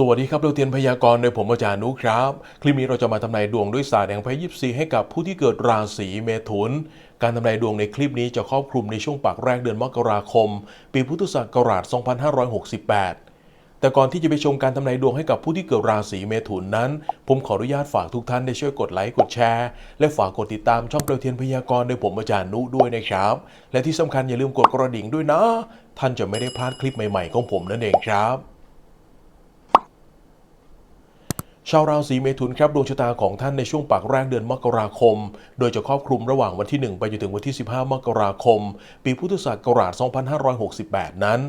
สวัสดีครับเราเตียนพยากรณ์โดยผมอาจารย์นุครับ คลิปนี้เราจะมาทำนายดวงด้วยศาสตร์แห่งไพ่ยิปซีให้กับผู้ที่เกิดราศีเมถุน การทำนายดวงในคลิปนี้จะครอบคลุมในช่วงปากแรกเดือนมกราคม ปีพุทธศักราช 2568 แต่ก่อนที่จะไปชมการทำนายดวงให้กับผู้ที่เกิดราศีเมถุนนั้น ผมขออนุญาตฝากทุกท่านได้ช่วยกดไลค์กดแชร์ และฝากกดติดตามช่องเปลวเทียนพยากรณ์โดยผมอาจารย์นุด้วยนะครับ และที่สำคัญอย่าลืมกดกระดิ่งด้วยนะ ท่านจะไม่ได้พลาดคลิปใหม่ๆของผมนั่นเองครับ ชาวราศีเมถุนครับดวงชะตาของท่านในช่วงปากแรกเดือนมกราคม โดยจะครอบคลุมระหว่างวันที่ 1 ไปจนถึงวันที่ 15 มกราคม ปีพุทธศักราช 2568 นั้น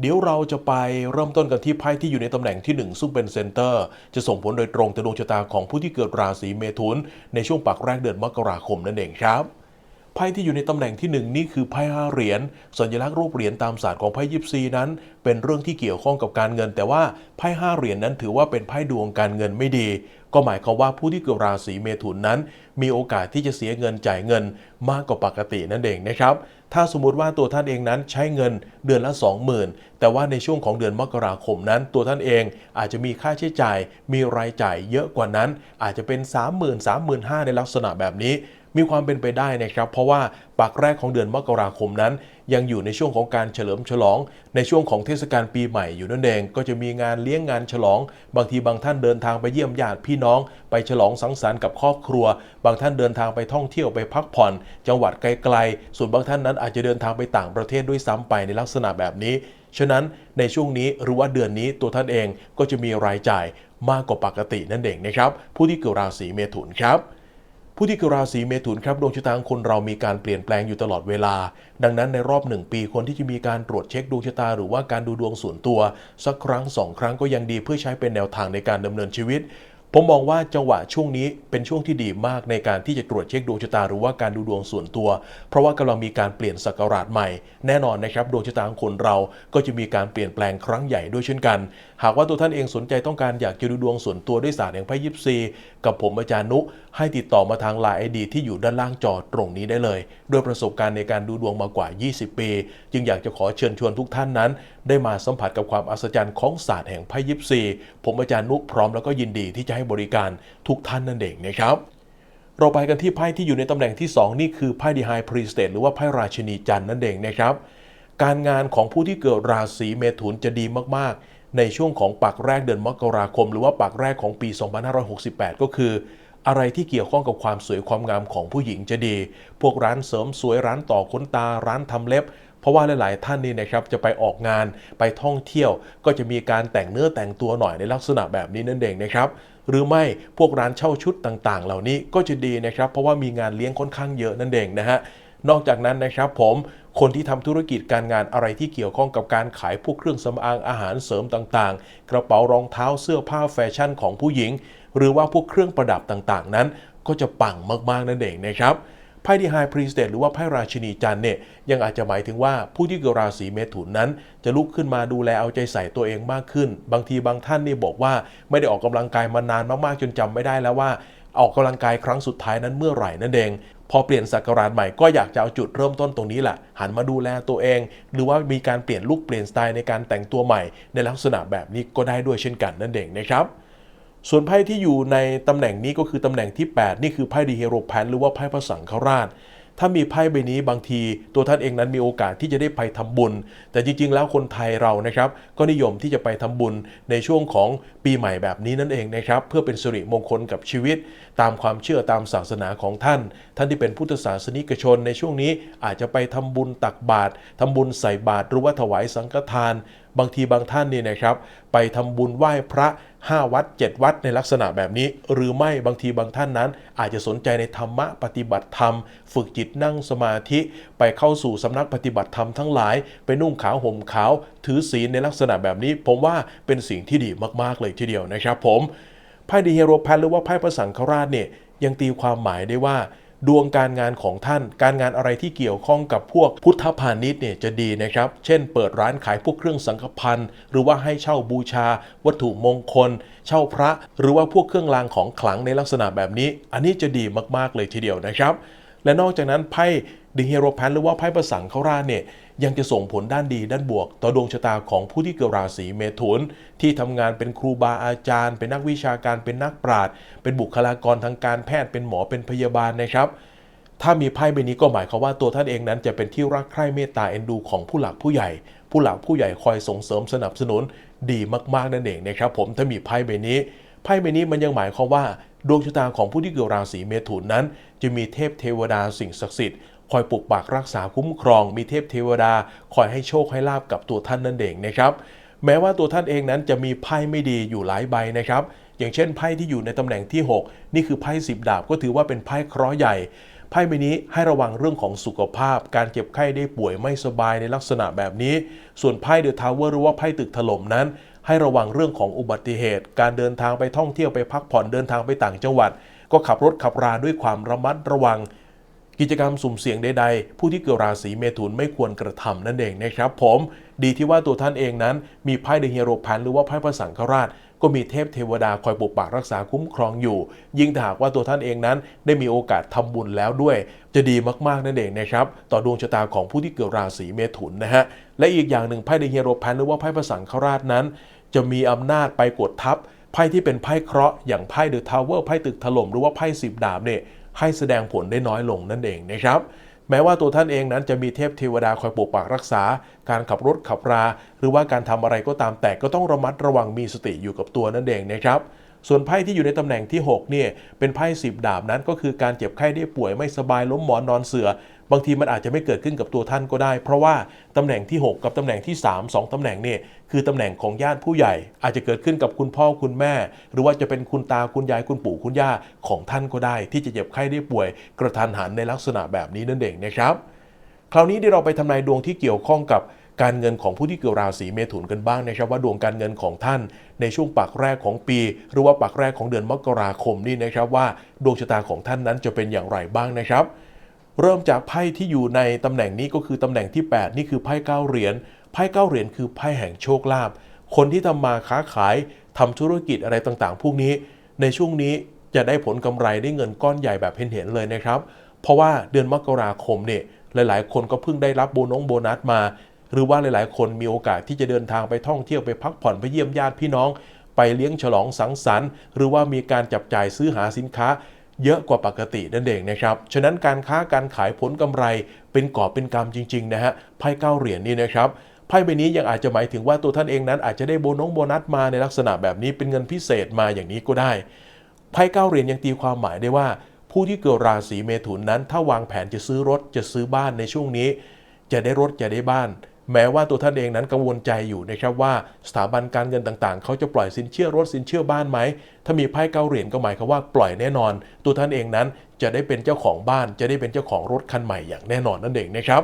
เดี๋ยวเราจะไปเริ่มต้นกันที่ไพ่ที่อยู่ในตำแหน่งที่ 1 ซึ่งเป็นเซนเตอร์ จะส่งผลโดยตรงต่อดวงชะตาของผู้ที่เกิดราศีเมถุนในช่วงปากแรกเดือนมกราคมนั่นเองครับ ไพ่ที่อยู่ในตำแหน่งที่หนึ่งนี่คือไพ่ห้าเหรียญสัญลักษณ์รูปเหรียญตามศาสตร์ของไพ่ยิปซีนั้น เป็นเรื่องที่เกี่ยวข้องกับการเงิน แต่ว่าไพ่ห้าเหรียญนั้นถือว่าเป็นไพ่ดวงการเงินไม่ดี ก็หมายความว่าผู้ที่เกิดราศีเมถุนนั้น มีโอกาสที่จะเสียเงินจ่ายเงินมากกว่าปกตินั่นเองนะครับถ้าสมมุติว่าตัวท่านเองนั้นใช้เงินเดือนละ 20,000 แต่ว่าในช่วงของเดือนมกราคมนั้น ตัวท่านเองอาจจะมีค่าใช้จ่าย มีรายจ่ายเยอะกว่านั้น อาจจะเป็น 30,000 35,000 ในลักษณะแบบนี้ มีความเป็นไปได้นะครับ เพราะว่าปากแรกของเดือนมกราคมนั้น ยังอยู่ในช่วงของการเฉลิมฉลอง ในช่วงของเทศกาลปีใหม่อยู่นั่นเอง ก็จะมีงานเลี้ยงงานฉลอง บางทีบางท่านเดินทางไปเยี่ยมญาติพี่น้อง ไปฉลองสังสรรค์กับครอบครัว บางท่านเดินทางไปท่องเที่ยวไปพักผ่อน จังหวัดไกลๆ ส่วนบางท่านนั้นอาจจะเดินทางไปต่างประเทศด้วยซ้ำไปในลักษณะแบบนี้ ฉะนั้นในช่วงนี้หรือว่าเดือนนี้ตัวท่านเองก็จะมีรายจ่ายมากกว่าปกตินั่นเองนะครับ ผู้ที่เกิดราศีเมถุนครับ ผู้ที่เกิดราศีเมถุนครับดวงชะตาของคนเรามีการเปลี่ยนแปลงอยู่ตลอดเวลา ดังนั้นในรอบหนึ่งปีคนที่จะมีการตรวจเช็คดวงชะตาหรือว่าการดูดวงส่วนตัว สักครั้งสองครั้งก็ยังดีเพื่อใช้เป็นแนวทางในการดำเนินชีวิต ผมมองว่าจังหวะช่วงนี้เป็นช่วงที่ดีมากในการที่จะตรวจเช็คดวงชะตาหรือว่าการดูดวงส่วนตัว เพราะว่ากำลังมีการเปลี่ยนศักราชใหม่ แน่นอนนะครับดวงชะตาของคนเราก็จะมีการเปลี่ยนแปลงครั้งใหญ่ด้วยเช่นกัน หากว่าตัวท่านเองสนใจต้องการอยากจะดูดวงส่วนตัวด้วยศาสตร์แห่งไพ่ยิปซีกับผมอาจารย์นุให้ติดต่อมาทางไลน์ไอดีที่อยู่ด้านล่างจอตรงนี้ได้เลย ด้วยประสบการณ์ในการดูดวงมากว่า 20 ปี จึงอยากจะขอเชิญชวนทุกท่านนั้น ได้มาสัมผัสกับความอัศจรรย์ของศาสตร์แห่งไพ่ยิปซี ผมอาจารย์นุพร้อมแล้วก็ยินดีที่จะให้บริการทุกท่านนั่นเองนะครับเราไปกันที่ไพ่ที่อยู่ในตำแหน่งที่ 2 นี่คือไพ่ดีไฮพรีสเตทหรือว่าไพ่ราชินีจันนั่นเองนะครับ การงานของผู้ที่เกิดราศีเมถุนจะดีมากๆ ในช่วงของปากแรกเดือนมกราคม หรือว่าปากแรกของปี 2568 ก็คือ อะไรที่เกี่ยวข้องกับความสวยความงามของผู้หญิงจะดี พวกร้านเสริมสวยร้านต่อขนตาร้านทำเล็บ เพราะว่าหลาย ๆ ท่านนี่นะครับจะไปออกงานไปท่องเที่ยว ก็จะมีการแต่งเนื้อแต่งตัวหน่อยในลักษณะแบบนี้นั่นเองนะครับหรือไม่พวกร้านเช่าชุดต่าง ๆ เหล่านี้ก็จะดีนะครับเพราะว่ามีงานเลี้ยงค่อนข้างเยอะนั่นเองนะฮะนอกจากนั้นนะครับผมคนที่ทำธุรกิจการงานอะไรที่เกี่ยวข้องกับการขายพวกเครื่องสำอางอาหารเสริมต่าง ๆ กระเป๋ารองเท้าเสื้อผ้าแฟชั่นของผู้หญิง หรือว่าพวกเครื่องประดับต่าง ๆ นั้น ก็จะปังมาก ๆ นั่นเองนะครับ พ่ดีไฮพรีสเตหรือว่าไพ่ราชินีจันเนี่ยยังอาจจะหมายถึงว่าผู้ที่เกิดราศีเมถุนนั้น จะลุกขึ้นมาดูแลเอาใจใส่ตัวเองมากขึ้น บางทีบางท่านนี่บอกว่าไม่ได้ออกกำลังกายมานานมากๆจนจำไม่ได้แล้วว่าออกกำลังกายครั้งสุดท้ายนั้นเมื่อไหร่นั่นเอง พอเปลี่ยนศักราชใหม่ก็อยากจะเอาจุดเริ่มต้นตรงนี้แหละหันมาดูแลตัวเอง หรือว่ามีการเปลี่ยนลุคเปลี่ยนสไตล์ในการแต่งตัวใหม่ ในลักษณะแบบนี้ก็ได้ด้วยเช่นกันนั่นเองนะครับ ส่วนไพ่ที่อยู่ในตำแหน่งนี้ก็คือตำแหน่งที่ 8 นี่คือไพ่ดีเฮโรแพนหรือว่าไพ่พระสังฆราช ถ้ามีไพ่ใบนี้บางที ตัวท่านเองนั้นมีโอกาสที่จะได้ไปทำบุญ แต่จริงๆ แล้วคนไทยเรานะครับ ก็นิยมที่จะไปทำบุญในช่วงของปีใหม่แบบนี้นั่นเองนะครับ เพื่อเป็นสิริมงคลกับชีวิต ตามความเชื่อตามศาสนาของท่าน ท่านที่เป็นพุทธศาสนิกชน ในช่วงนี้อาจจะไปทำบุญตักบาตรทำบุญใส่บาตรหรือว่าถวายสังฆทาน บางทีบางท่านนี่นะครับ ไปทำบุญไหว้พระ 5 วัด 7 วัดในลักษณะแบบนี้ หรือไม่บางทีบางท่านนั้น อาจจะสนใจในธรรมะปฏิบัติธรรม ฝึกจิตนั่งสมาธิ ไปเข้าสู่สำนักปฏิบัติธรรมทั้งหลาย ไปนุ่งขาวห่มขาว ถือศีลในลักษณะแบบนี้ ผมว่าเป็นสิ่งที่ดีมากๆเลยทีเดียวนะครับผมไพ่ดีเฮโรแพนหรือว่าไพ่พระสังฆราชเนี่ยยังตีความหมายได้ว่า ดวงการงานของท่าน การงานอะไรที่เกี่ยวข้องกับพวกพุทธพาณิชย์เนี่ยจะดีนะครับ เช่น เปิดร้านขายพวกเครื่องสังฆพันธ์หรือว่าให้เช่าบูชา วัตถุมงคล เช่าพระ หรือว่าพวกเครื่องรางของขลังในลักษณะแบบนี้ อันนี้จะดีมากๆเลยทีเดียวนะครับ และนอกจากนั้นไพ่ The Hero p a n หรือว่าไพ่ประสังเขาราเนี่ยยังจะส่งผลด้านดีด้านบวก ต่อดวงชะตาของผู้ที่เกิดราศีเมถุน ที่ทำงานเป็นครูบาอาจารย์ เป็นนักวิชาการเป็นนักปราชญ์เป็นบุคลากรทางการแพทย์เป็นหมอเป็นพยาบาลนะครับถ้ามีไพ่ใบนี้ก็หมายความว่าตัวท่านเองนั้นจะเป็นที่รักใคร่เมตตาเอ็นดูของผู้หลักผู้ใหญ่ ผู้หลักผู้ใหญ่คอยส่งเสริมสนับสนุนดีมากๆนั่นเองนะครับผมถ้ามีไพ่ใบนี้ไพ่ใบนี้มันยังหมายความว่า ดวงชะตาของผู้ที่เกิดราศีเมถุนนั้น จะมีเทพเทวดาสิ่งศักดิ์สิทธิ์คอยปกปักรักษาคุ้มครอง มีเทพเทวดาคอยให้โชคให้ลาบกับตัวท่านนั่นเองนะครับ แม้ว่าตัวท่านเองนั้นจะมีไพ่ไม่ดีอยู่หลายใบนะครับ อย่างเช่นไพ่ที่อยู่ในตำแหน่งที่ 6 นี่คือไพ่สิบดาบก็ถือว่าเป็นไพ่เคราะห์ใหญ่ไพ่ใบนี้ให้ระวังเรื่องของสุขภาพ การเจ็บไข้ได้ป่วยไม่สบายในลักษณะแบบนี้ ส่วนไพ่เดอะทาวเวอร์หรือว่าไพ่ตึกถล่มนั้น ให้ระวังเรื่องของอุบัติเหตุ การเดินทางไปท่องเที่ยวไปพักผ่อนเดินทางไปต่างจังหวัด ก็ขับรถขับราด้วยความระมัดระวัง กิจกรรมสุ่มเสี่ยงใดๆ ผู้ที่เกิดราศีเมถุนไม่ควรกระทำนั่นเองนะครับผมดีที่ว่าตัวท่านเองนั้น มีไพ่เดอะฮีโรพันหรือว่าไพ่พระสังฆราชก็มีเทพเทวดาคอยปกปักรักษาคุ้มครองอยู่ ยิ่งถ้าหากว่าตัวท่านเองนั้น ได้มีโอกาสทำบุญแล้วด้วย จะดีมากๆนั่นเองนะครับ ต่อดวงชะตาของผู้ที่เกิดราศีเมถุนนะฮะ และอีกอย่างหนึ่งไพ่เดอะฮีโรพันหรือว่าไพ่พระสังฆราชนั้น จะมีอำนาจไปกดทับไพ่ที่เป็นไพ่เคราะห์อย่างไพ่เดอะทาวเวอร์ไพ่ตึกถล่มหรือว่าไพ่สิบดาบเนี่ยให้แสดงผลได้น้อยลงนั่นเองนะครับแม้ว่าตัวท่านเองนั้นจะมีเทพเทวดาคอยปกปักรักษา การขับรถขับรา หรือว่าการทำอะไรก็ตามแต่ก็ต้องระมัดระวังมีสติอยู่กับตัวนั่นเองนะครับส่วนไพ่ที่อยู่ในตำแหน่งที่ 6 เนี่ย เป็นไพ่สิบดาบนั้นก็คือการเจ็บไข้ได้ป่วยไม่สบายล้มหมอนนอนเสือ บางทีมันอาจจะไม่เกิดขึ้นกับตัวท่านก็ได้ เพราะว่าตำแหน่งที่ 6 กับตำแหน่งที่ 3 2ตำแหน่งเนี่ยคือตำแหน่งของญาติผู้ใหญ่ อาจจะเกิดขึ้นกับคุณพ่อคุณแม่ หรือว่าจะเป็นคุณตาคุณยายคุณปู่คุณย่าของท่านก็ได้ ที่จะเจ็บไข้ได้ป่วย กระทันหันในลักษณะแบบนี้นั่นเองนะครับ คราวนี้ที่เราไปทำนายดวงที่เกี่ยวข้องกับการเงินของผู้ที่เกิดราศีเมถุนกันบ้างนะครับว่าดวงการเงินของท่านในช่วงปักแรกของปี หรือว่าปักแรกของเดือนมกราคมนี่นะครับว่าดวงชะตาของท่านนั้นจะเป็นอย่างไรบ้างนะครับ เริ่มจากไพ่ที่อยู่ในตำแหน่งนี้ก็คือตำแหน่งที่ 8 นี่คือไพ่เก้าเหรียญไพ่เก้าเหรียญคือไพ่แห่งโชคลาภคนที่ทำมาค้าขายทำธุรกิจอะไรต่างๆ พวกนี้ ในช่วงนี้จะได้ผลกำไรได้เงินก้อนใหญ่แบบเห็นๆเลยนะครับ เพราะว่าเดือนมกราคมเนี่ยหลายๆ คนก็เพิ่งได้รับโบนงโบนัสมา หรือว่าหลายๆ คนมีโอกาสที่จะเดินทางไปท่องเที่ยวไปพักผ่อนไปเยี่ยมญาติพี่น้อง ไปเลี้ยงฉลองสังสรรค์ หรือว่ามีการจับจ่ายซื้อหาสินค้า เยอะกว่าปกตินั่นเองนะครับ ฉะนั้นการค้าการขายผลกำไรเป็นก่อเป็นกำจริงๆนะฮะ ไพ่เก้าเหรียญนี่นะครับไพ่ใบนี้ยังอาจจะหมายถึงว่าตัวท่านเองนั้นอาจจะได้โบนงโบนัสมาในลักษณะแบบนี้เป็นเงินพิเศษมาอย่างนี้ก็ได้ ไพ่เก้าเหรียญยังตีความหมายได้ว่า ผู้ที่เกิดราศีเมถุนนั้น ถ้าวางแผนจะซื้อรถจะซื้อบ้านในช่วงนี้ จะได้รถจะได้บ้าน แม้ว่าตัวท่านเองนั้นกังวลใจอยู่นะครับว่าสถาบันการเงินต่างๆ เขาจะปล่อยสินเชื่อรถสินเชื่อบ้านไหม ถ้ามีไพ่เก้าเหรียญก็หมายความว่าปล่อยแน่นอน ตัวท่านเองนั้นจะได้เป็นเจ้าของบ้าน จะได้เป็นเจ้าของรถคันใหม่อย่างแน่นอนนั่นเองนะครับ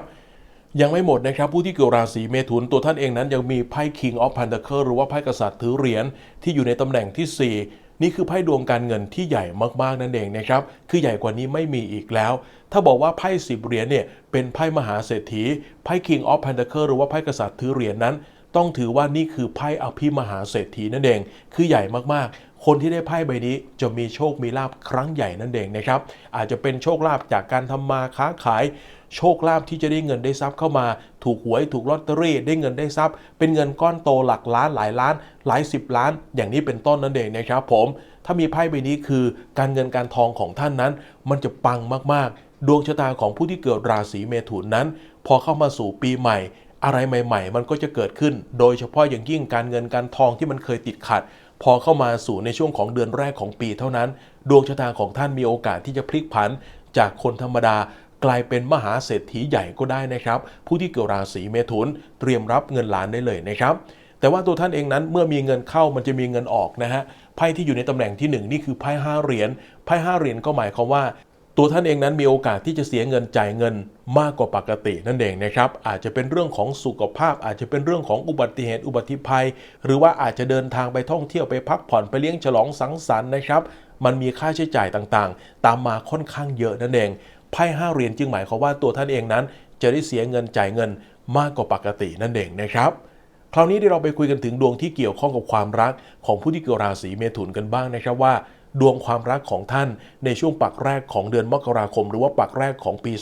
ยังไม่หมดนะครับ ผู้ที่เกิดราศีเมถุนตัวท่านเองนั้นยังมีไพ่ King of Pentacle หรือว่าไพ่กษัตริย์ถือเหรียญที่อยู่ในตำแหน่งที่ 4 นี่คือไพ่ดวงการเงินที่ใหญ่มากๆนั่นเองนะครับ คือใหญ่กว่านี้ไม่มีอีกแล้ว ถ้าบอกว่าไพ่สิบเหรียญเนี่ยเป็นไพ่มหาเศรษฐี ไพ่ King of Pentacle หรือว่าไพ่กษัตริย์ถือเหรียญนั้นต้องถือว่านี่คือไพ่อภิมหาเศรษฐีนั่นเอง คือใหญ่มากๆ คนที่ได้ไพ่ใบนี้จะมีโชคมีลาบครั้งใหญ่นั่นเองนะครับ อาจจะเป็นโชคลาภจากการทำมาค้าขาย โชคลาภที่จะได้เงินได้ทรัพย์เข้ามา ถูกหวยถูกลอตเตอรี่ได้เงินได้ทรัพย์ เป็นเงินก้อนโตหลักล้านหลายล้าน หลายสิบล้าน อย่างนี้เป็นต้นนั่นเองนะครับผมถ้ามีไพ่ใบนี้คือการเงินการทองของท่านนั้น มันจะปังมากๆ ดวงชะตาของผู้ที่เกิดราศีเมถุนนั้น พอเข้ามาสู่ปีใหม่อะไรใหม่ ๆ มันก็จะเกิดขึ้น โดยเฉพาะอย่างยิ่งการเงินการทองที่มันเคยติดขัด พอเข้ามาสู่ในช่วงของเดือนแรกของปีเท่านั้น ดวงชะตาของท่านมีโอกาสที่จะพลิกผัน จากคนธรรมดา กลายเป็นมหาเศรษฐีใหญ่ก็ได้นะครับ ผู้ที่เกิดราศีเมถุนเตรียมรับเงินล้านได้เลยนะครับแต่ว่าตัวท่านเองนั้นเมื่อมีเงินเข้ามันจะมีเงินออกนะฮะไพ่ที่อยู่ในตำแหน่งที่ 1 นี่คือไพ่ห้าเหรียญไพ่ห้าเหรียญก็หมายความว่า ตัวท่านเองนั้นมีโอกาสที่จะเสียเงินจ่ายเงินมากกว่าปกตินั่นเองนะครับอาจจะเป็นเรื่องของสุขภาพ อาจจะเป็นเรื่องของอุบัติเหตุอุบัติภัย หรือว่าอาจจะเดินทางไปท่องเที่ยวไปพักผ่อนไปเลี้ยงฉลองสังสรรค์นะครับมันมีค่าใช้จ่ายต่างๆ ตามมาค่อนข้างเยอะนั่นเอง ไพ่ห้าเหรียญจึงหมายความว่าตัวท่านเองนั้น จะได้เสียเงินจ่ายเงินมากกว่าปกตินั่นเองนะครับคราวนี้ที่เราไปคุยกันถึงดวงที่เกี่ยวข้องกับความรักของผู้ที่เกิดราศีเมถุนกันบ้างนะครับว่า ดวงความรักของท่านในช่วงปักแรกของเดือนมกราคม หรือว่าปักแรกของปี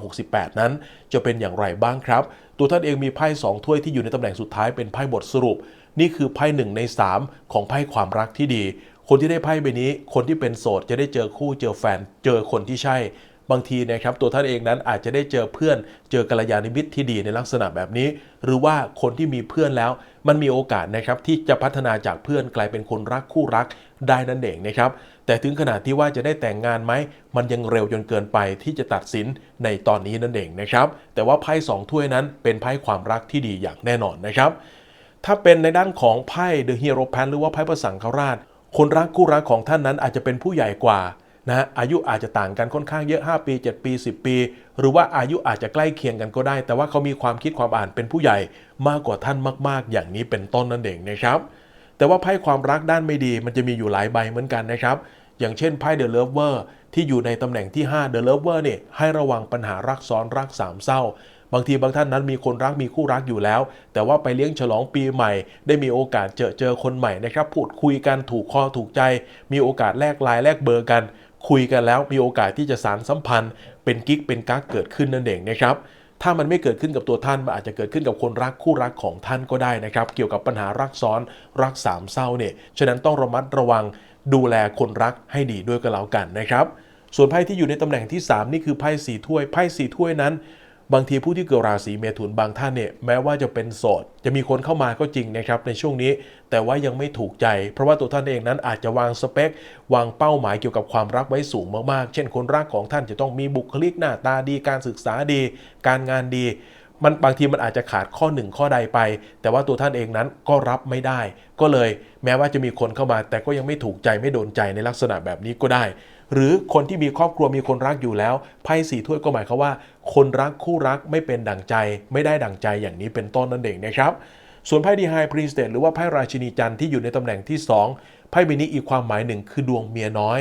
2568 นั้น จะเป็นอย่างไรบ้างครับ ตัวท่านเองมีไพ่สองถ้วยที่อยู่ในตำแหน่งสุดท้ายเป็นไพ่บทสรุป นี่คือไพ่หนึ่งใน 3 ของไพ่ความรักที่ดี คนที่ได้ไพ่ใบนี้ คนที่เป็นโสดจะได้เจอคู่เจอแฟน เจอคนที่ใช่ บางทีนะครับตัวท่านเองนั้นอาจจะได้เจอเพื่อน เจอกัลยาณมิตรที่ดีในลักษณะแบบนี้ หรือว่าคนที่มีเพื่อนแล้ว มันมีโอกาสนะครับที่จะพัฒนาจากเพื่อนกลายเป็นคนรักคู่รักได้นั่นเองนะครับแต่ถึงขนาดที่ว่าจะได้แต่งงานไหมมันยังเร็วจนเกินไปที่จะตัดสินในตอนนี้นั่นเองนะครับแต่ว่าไพ่สองถ้วยนั้นเป็นไพ่ความรักที่ดีอย่างแน่นอนนะครับถ้าเป็นในด้านของไพ่ The Hero p a n หรือว่าไพ่ประสังฆราช คนรักคู่รักของท่านนั้นอาจจะเป็นผู้ใหญ่กว่า นะอายุอาจจะต่างกันค่อนข้างเยอะ 5 ปี 7 ปี 10 ปี หรือว่าอายุอาจจะใกล้เคียงกันก็ได้ แต่ว่าเขามีความคิดความอ่านเป็นผู้ใหญ่มากกว่าท่านมาก ๆ อย่างนี้เป็นต้นนั่นเองนะครับ แต่ว่าไพ่ความรักด้านไม่ดีมันจะมีอยู่หลายใบเหมือนกันนะครับ อย่างเช่นไพ่ The Lover ที่อยู่ในตำแหน่งที่5 The Lover เนี่ยให้ระวังปัญหารักซ้อนรักสามเศร้าบางทีบางท่านนั้นมีคนรักมีคู่รักอยู่แล้ว แต่ว่าไปเลี้ยงฉลองปีใหม่ ได้มีโอกาสเจอเจอคนใหม่นะครับ พูดคุยกันถูกคอถูกใจ มีโอกาสแลกไลน์แลกเบอร์กัน คุยกันแล้วมีโอกาสที่จะสารสัมพันธ์ เป็นกิ๊กเป็นกั๊กเกิดขึ้นนั่นเองนะครับถ้ามันไม่เกิดขึ้นกับตัวท่านมันอาจจะเกิดขึ้นกับคนรักคู่รักของท่านก็ได้นะครับ เกี่ยวกับปัญหารักซ้อนรักสามเศร้าเนี่ยฉะนั้นต้องระมัดระวังดูแลคนรักให้ดีด้วยก็แล้วกันนะครับ ส่วนไพ่ที่อยู่ในตำแหน่งที่ 3 นี่คือไพ่สีถ้วยไพ่สีถ้วยนั้น บางทีผู้ที่เกิดราศีเมถุนบางท่านเนี่ยแม้ว่าจะเป็นโสด จะมีคนเข้ามาก็จริงนะครับในช่วงนี้ แต่ว่ายังไม่ถูกใจ เพราะว่าตัวท่านเองนั้นอาจจะวางสเปค วางเป้าหมายเกี่ยวกับความรักไว้สูงมากๆ เช่นคนรักของท่านจะต้องมีบุคลิกหน้าตาดี การศึกษาดี การงานดีมันบางทีมันอาจจะขาดข้อหนึ่งข้อใดไป แต่ว่าตัวท่านเองนั้นก็รับไม่ได้ ก็เลย แม้ว่าจะมีคนเข้ามา แต่ก็ยังไม่ถูกใจไม่โดนใจในลักษณะแบบนี้ก็ได้ หรือคนที่มีครอบครัวมีคนรักอยู่แล้วไพ่สี่ถ้วยก็หมายความว่า คนรักคู่รักไม่เป็นดั่งใจ ไม่ได้ดั่งใจอย่างนี้เป็นต้นนั่นเองนะครับส่วนไพ่ดีไฮพรีสเตทหรือว่าไพ่ราชินีจันทร์ที่อยู่ในตำแหน่งที่ 2 ไพ่ใบนี้อีกความหมายหนึ่งคือดวงเมียน้อย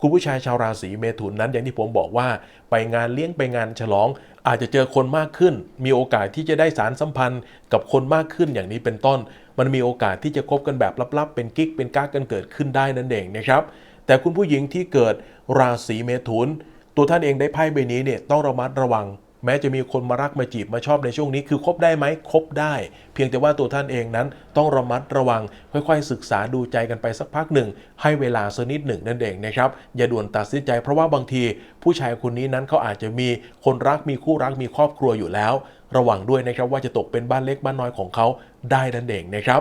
คุณผู้ชายชาวราศีเมถุนนั้นอย่างที่ผมบอกว่า ไปงานเลี้ยงไปงานฉลอง อาจจะเจอคนมากขึ้น มีโอกาสที่จะได้สารสัมพันธ์กับคนมากขึ้นอย่างนี้เป็นต้น มันมีโอกาสที่จะคบกันแบบลับๆ เป็นกิ๊กเป็นก้ากันเกิดขึ้นได้นั่นเองนะครับ แต่คุณผู้หญิงที่เกิดราศีเมถุน ตัวท่านเองได้ไพ่ใบนี้เนี่ยต้องระมัดระวัง แม้จะมีคนมารักมาจีบมาชอบในช่วงนี้ คือคบได้ไหมคบได้ เพียงแต่ว่าตัวท่านเองนั้นต้องระมัดระวัง ค่อยๆ ศึกษาดูใจกันไปสักพักหนึ่ง ให้เวลาสักนิดหนึ่งนั่นเองนะครับอย่าด่วนตัดสินใจเพราะว่าบางที ผู้ชายคนนี้นั้นเขาอาจจะมีคนรักมีคู่รักมีครอบครัวอยู่แล้ว ระวังด้วยนะครับว่าจะตกเป็นบ้านเล็กบ้านน้อยของเขาได้นั่นเองนะครับ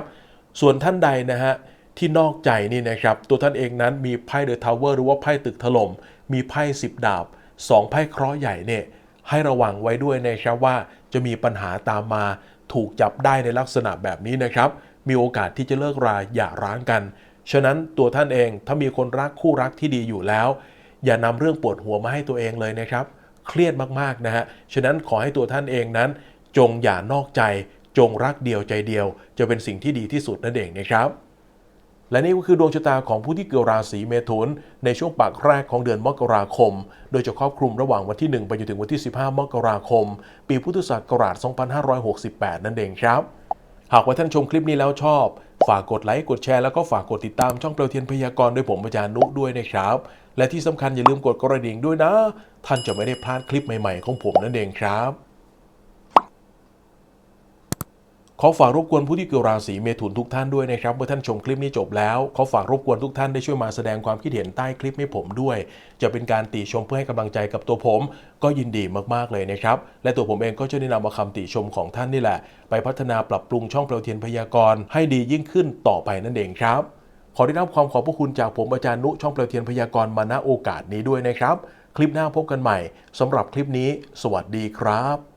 ส่วนท่านใดนะฮะ ที่นอกใจนี่นะครับ ตัวท่านเองนั้นมีไพ่เดอะทาวเวอร์หรือว่าไพ่ตึกถล่ม มีไพ่สิบดาบ2ไพ่เคราะห์ใหญ่เนี่ยให้ระวังไว้ด้วยนะครับว่าจะมีปัญหาตามมาถูกจับได้ในลักษณะแบบนี้นะครับ มีโอกาสที่จะเลิกราอย่าร้างกัน ฉะนั้นตัวท่านเองถ้ามีคนรักคู่รักที่ดีอยู่แล้ว อย่านำเรื่องปวดหัวมาให้ตัวเองเลยนะครับ เครียดมากๆนะฮะฉะนั้นขอให้ตัวท่านเองนั้น จงอย่านอกใจ จงรักเดียวใจเดียว จะเป็นสิ่งที่ดีที่สุดนั่นเองนะครับ และนี่ก็คือดวงชะตาของผู้ที่เกิดราศีเมถุน ในช่วงปากแรกของเดือนมกราคม โดยจะครอบคลุมระหว่างวันที่ 1 ไปจนถึงวันที่ 15 มกราคม ปีพุทธศักราช 2568 นั่นเองครับ หากว่าท่านชมคลิปนี้แล้วชอบ ฝากกดไลค์ กดแชร์ แล้วก็ฝากกดติดตามช่องเปลวเทียนพยากรณ์โดยผมอาจารย์นุด้วยนะครับ และที่สำคัญอย่าลืมกดกระดิ่งด้วยนะ ท่านจะไม่ได้พลาดคลิปใหม่ ๆ ของผมนั่นเองครับ ขอฝากรบกวนผู้ที่เกิดราศีเมถุนทุกท่านด้วยนะครับเมื่อท่านชมคลิปนี้จบแล้วขอฝากรบกวนทุกท่านได้ช่วยมาแสดงความคิดเห็นใต้คลิปให้ผมด้วย จะเป็นการติชมเพื่อให้กำลังใจกับตัวผม ก็ยินดีมากๆเลยนะครับ และตัวผมเองก็จะได้นำเอาคำติชมของท่านนี่แหละ ไปพัฒนาปรับปรุงช่องเปลวเทียนพยากรณ์ให้ดียิ่งขึ้นต่อไปนั่นเองครับ ขอได้รับความขอบพระคุณจากผมอาจารย์นุช่องเปลวเทียนพยากรณ์มาณโอกาสนี้ด้วยนะครับ คลิปหน้าพบกันใหม่สำหรับคลิปนี้ สวัสดีครับ